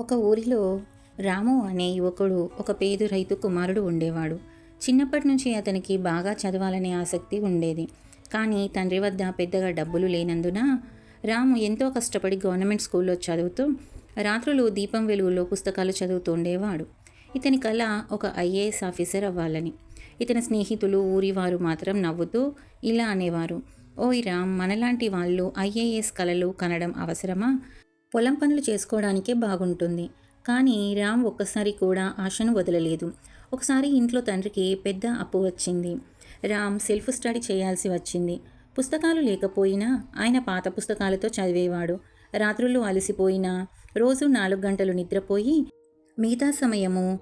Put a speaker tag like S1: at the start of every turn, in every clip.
S1: ఒక ఊరిలో రాము అనే యువకుడు ఒక పేద రైతు కుమారుడు ఉండేవాడు. చిన్నప్పటి నుంచి అతనికి బాగా చదవాలనే ఆసక్తి ఉండేది. కానీ తండ్రి వద్ద పెద్దగా డబ్బులు లేనందున రాము ఎంతో కష్టపడి గవర్నమెంట్ స్కూల్లో చదువుతూ రాత్రులు దీపం వెలుగులో పుస్తకాలు చదువుతూ ఉండేవాడు. ఇతని కళ ఒక ఐఏఎస్ ఆఫీసర్ అవ్వాలని. ఇతని స్నేహితులు ఊరివారు మాత్రం నవ్వుతూ ఇలా అనేవారు ఓయ్ రామ్ మనలాంటి వాళ్ళు ఐఏఎస్ కళలు కనడం అవసరమా? పొలం పనులు చేసుకోవడానికే బాగుంటుంది. కానీ రామ్ ఒక్కసారి కూడా ఆశను వదలలేదు. ఒకసారి ఇంట్లో తండ్రికి పెద్ద అప్పు వచ్చింది. రామ్ సెల్ఫ్ స్టడీ చేయాల్సి వచ్చింది. పుస్తకాలు లేకపోయినా ఆయన పాత పుస్తకాలతో చదివేవాడు. రాత్రులు అలసిపోయినా రోజు నాలుగు గంటలు నిద్రపోయి మిగతా సమయము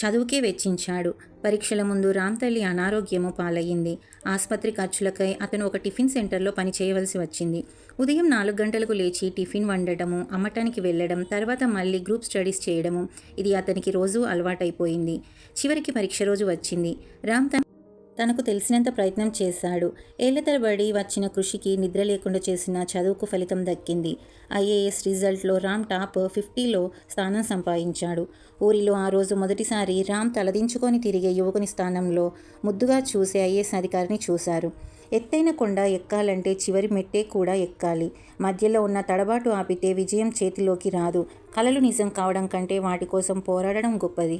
S1: చదువుకే వెచ్చించాడు. పరీక్షల ముందు రామ్ తల్లి అనారోగ్యము పాలయ్యింది. ఆసుపత్రి ఖర్చులకై అతను ఒక టిఫిన్ సెంటర్లో పని చేయవలసి వచ్చింది. ఉదయం నాలుగు గంటలకు లేచి టిఫిన్ వండటము అమ్మటానికి వెళ్ళడం తర్వాత మళ్ళీ గ్రూప్ స్టడీస్ చేయడము ఇది అతనికి రోజూ అలవాటైపోయింది. చివరికి పరీక్ష రోజు వచ్చింది. రామ్ తన తనకు తెలిసినంత ప్రయత్నం చేశాడు. ఏళ్ళ తరబడి వచ్చిన కృషికి నిద్ర లేకుండా చేసిన చదువుకు ఫలితం దక్కింది. ఐఏఎస్ రిజల్ట్లో రామ్ టాప్ ఫిఫ్టీలో స్థానం సంపాదించాడు. ఊరిలో ఆ రోజు మొదటిసారి రామ్ తలదించుకొని తిరిగే యువకుని స్థానంలో ముద్దుగా చూసే ఐఏఎస్ అధికారిని చూశారు. ఎత్తైన కొండ ఎక్కాలంటే చివరి మెట్టే కూడా ఎక్కాలి. మధ్యలో ఉన్న తడబాటు ఆపితే విజయం చేతిలోకి రాదు. కలలు నిజం కావడం కంటే వాటి కోసం పోరాడడం గొప్పది.